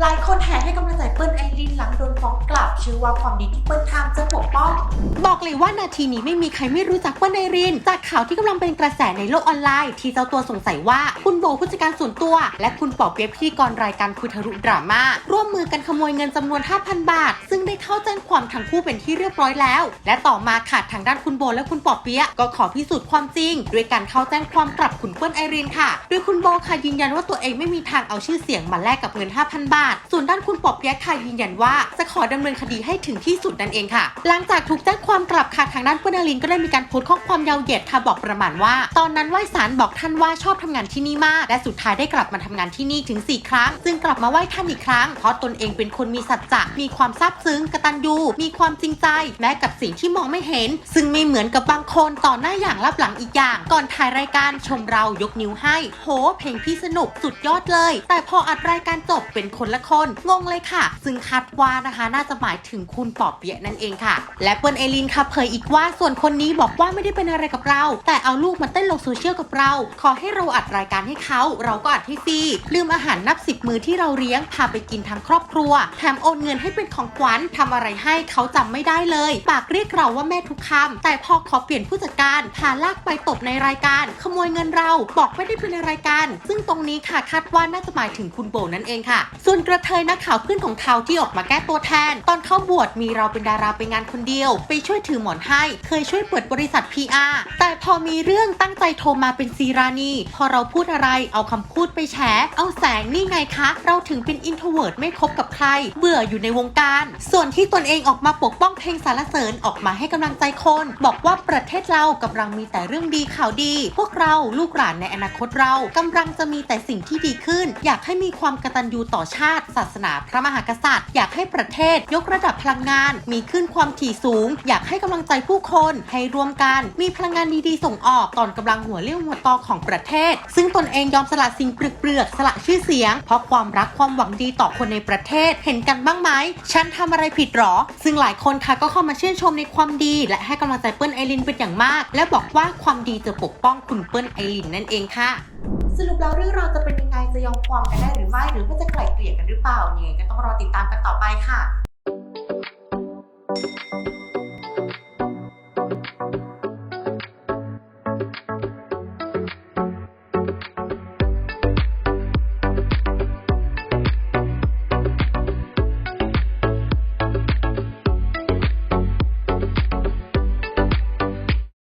หลายคนแห่ให้กำลังใจเปิ้ลไอรินหลังโดนฟ้องกลับเชื่อว่าความดีที่เปิ้ลทำจะปกป้อง บอกเลยว่านาทีนี้ไม่มีใครไม่รู้จักเปิ้ลไอริน จากข่าวที่กำลังเป็นกระแสในโลกออนไลน์ ที่เจ้าตัวสงสัยว่าคุณโบผู้จัดการส่วนตัว และคุณปอเปี๊ยพิธีกรรายการคุยทะลุดราม่าร่วมมือกันขโมยเงินจำนวน 5,000 บาท ซึ่งได้เข้าแจ้งความทั้งคู่เป็นที่เรียบร้อยแล้ว และต่อมาค่ะทางด้านคุณโบและคุณปอเปี๊ยก็ขอพิสูจน์ความจริงด้วยการเข้าแจ้งความกลับคุณเปิ้ลไอรินค่ะโดยคุณโบค่ะยืนยันว่าตัวเองไม่มีทางเอาชื่อเสียงมาแลกกับเงิน 5,000 บาท ส่วนด้านคุณปอเปี๊ยค่ะยืนยันว่าจะขอดำเนินคดีให้ถึงที่สุดนั่นเองค่ะ หลังจากถูกแจ้งความกลับค่ะทางด้านเปิ้ลไอรินก็ได้มีการโพสต์ข้อความยาวเหยียดค่ะบอกประมาณว่า ตอนนั้นไหว้ศาลบอกท่านว่าชอบทำงานที่นี่มาก และสุดท้ายได้กลับมาทำงานที่นี่ถึง 4 ครั้ง ซึ่งกลับมาไหว้ท่านอีกครั้ง เพราะตนเองเป็นคนมีสัจจะมีความซาบซึ้งกตัญญูมีความจริงใจ แม้กับสิ่งที่มองไม่เห็น ซึ่งไม่เหมือนกับบางคนต่อหน้าอย่างรับหลังอีกอย่าง ก่อนถ่ายรายการชมเรายกนิ้วให้ โห เพลงพี่สนุกสุดยอดเลย แต่พออัดรายการจบเป็นคนละคนงงเลยค่ะ ซึ่งคาดว่านะคะน่าจะหมายถึงคุณปอบเปียะนั่นเองค่ะ และเปิ้ลเอลินค่ะเผยอีกว่าส่วนคนนี้บอกว่าไม่ได้เป็นอะไรกับเรา แต่เอาลูกมาเต้นลงโซเชียลกับเรา ขอให้เราอัดรายการให้เขา เราก็อัดให้ฟรีลืมอาหารนับสิบมือที่เราเลี้ยงพาไปกินทั้งครอบครัวแถมโอนเงินให้เป็นของขวัญทำอะไรให้เขาจำไม่ได้เลย ปากเรียกเราว่าแม่ทุกคำแต่พอขอเปลี่ยนผู้จัดการพาลากไปตบในรายการ ขโมยเงินเราบอกไม่ได้เป็นอะไรกันซึ่งตรงนี้ค่ะคาดว่าน่าจะหมายถึงคุณโบนั่นเองค่ะ ส่วนกระเทยนักข่าวเพื่อนของเขาที่ออกมาแก้ตัวแทน ตอนเข้าบวชมีเราเป็นดาราไปงานคนเดียวไปช่วยถือหมอนให้ เคยช่วยเปิดบริษัท PR แต่พอมีเรื่องตั้งใจโทรมาเป็นซีรานีพอเราพูดอะไรเอาคำพูดไปแฉ เอาแสงนี่ไงคะ เราถึงเป็นอินโทรเวิร์ดไม่คบกับใคร เบื่ออยู่ในวงการ ส่วนที่ตนเองออกมาปกป้องเพลงสารเสริญออกมาให้กำลังใจคน บอกว่าประเทศเรากำลังมีแต่เรื่องดีข่าวดี พวกเราลูกหลานในอนาคตเรากำลังจะมีแต่สิ่งที่ดีขึ้น อยากให้มีความกตัญญูต่อชาติ ศาสนาพระมหากษัตริย์ อยากให้ประเทศยกระดับพลังงาน มีขึ้นความถี่สูงอยากให้กำลังใจผู้คนให้ร่วมกัน มีพลังงานดีๆส่งออกตอนกำลังหัวเรี่ยวหัวตอของประเทศ ซึ่งตนเองยอมสละสิ่งเปลือกๆสละชื่อเสียง เพราะความรักความหวังดีต่อคนในประเทศเห็นกันบ้างไหมฉันทำอะไรผิดหรอ ซึ่งหลายคนค่ะก็เข้ามาชื่นชมในความดี และให้กำลังใจเปิ้ลไอรินเป็นอย่างมาก และบอกว่าความดีจะปกป้องคุณเปิ้ลไอรินนั่นเองค่ะสรุปแล้วเรื่องราวจะเป็นยังไงจะยอมความกันได้หรือไม่ หรือว่าจะไกล่เกลี่ยกันหรือเปล่ายังไงก็ต้องรอติดตามกันต่อไปค่ะ